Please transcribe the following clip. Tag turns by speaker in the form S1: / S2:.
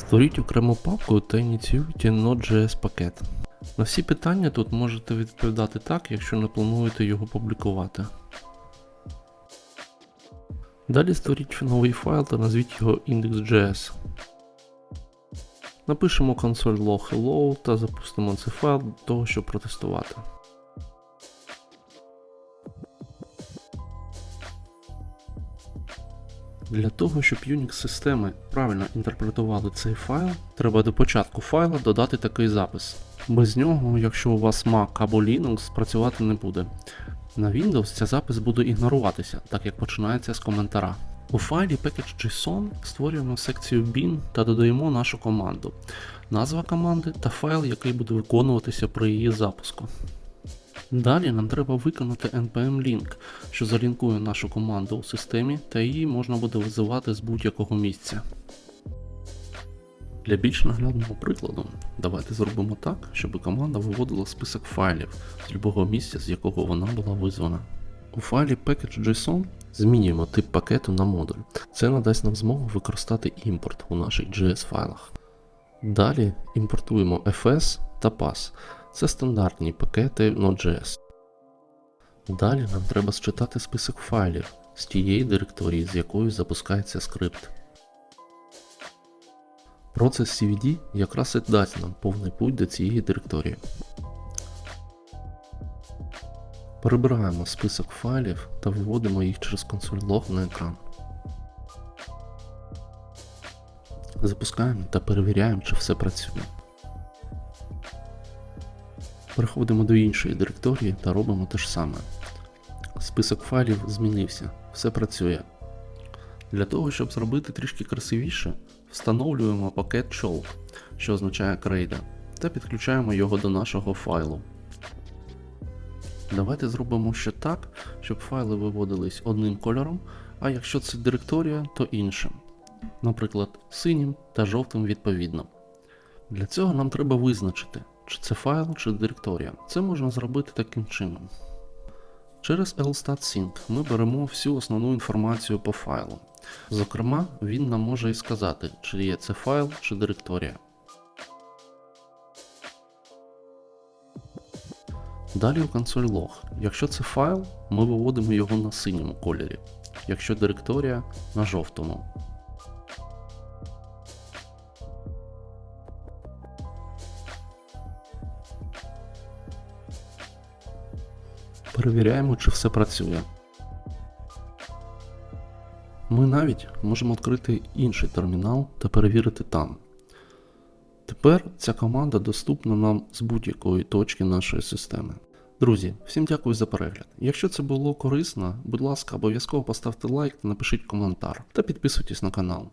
S1: Створіть окрему папку та ініціюйте Node.js пакет. На всі питання тут можете відповідати так, якщо не плануєте його публікувати. Далі створіть новий файл та назвіть його index.js. Напишемо console hello та запустимо цей файл для того, щоб протестувати. Для того, щоб Unix системи правильно інтерпретували цей файл, треба до початку файла додати такий запис. Без нього, якщо у вас Mac або Linux, працювати не буде. На Windows цей запис буде ігноруватися, так як починається з коментара. У файлі package.json створюємо секцію bin та додаємо нашу команду, назва команди та файл, який буде виконуватися при її запуску. Далі нам треба виконати npm link, що залінкує нашу команду у системі, та її можна буде визивати з будь-якого місця. Для більш наглядного прикладу, давайте зробимо так, щоб команда виводила список файлів з любого місця, з якого вона була визвана. У файлі package.json змінюємо тип пакету на модуль. Це надасть нам змогу використати імпорт у наших JS файлах. Далі імпортуємо fs та pass. Це стандартні пакети Node.js. Далі нам треба считати список файлів з тієї директорії, з якої запускається скрипт. Процес CVD якраз і дасть нам повний путь до цієї директорії. Перебираємо список файлів та виводимо їх через консоль log на екран. Запускаємо та перевіряємо, чи все працює. Переходимо до іншої директорії та робимо те ж саме. Список файлів змінився, все працює. Для того, щоб зробити трішки красивіше, встановлюємо пакет Chalk, що означає крейда, та підключаємо його до нашого файлу. Давайте зробимо ще так, щоб файли виводились одним кольором, а якщо це директорія, то іншим. Наприклад, синім та жовтим відповідно. Для цього нам треба визначити, чи це файл, чи директорія. Це можна зробити таким чином. Через lstatsync ми беремо всю основну інформацію по файлу. Зокрема, він нам може і сказати, чи є це файл чи директорія. Далі у консоль log. Якщо це файл, ми виводимо його на синьому кольорі, якщо директорія на жовтому. Перевіряємо, чи все працює. Ми навіть можемо відкрити інший термінал та перевірити там. Тепер ця команда доступна нам з будь-якої точки нашої системи. Друзі, всім дякую за перегляд. Якщо це було корисно, будь ласка, обов'язково поставте лайк та напишіть коментар та підписуйтесь на канал.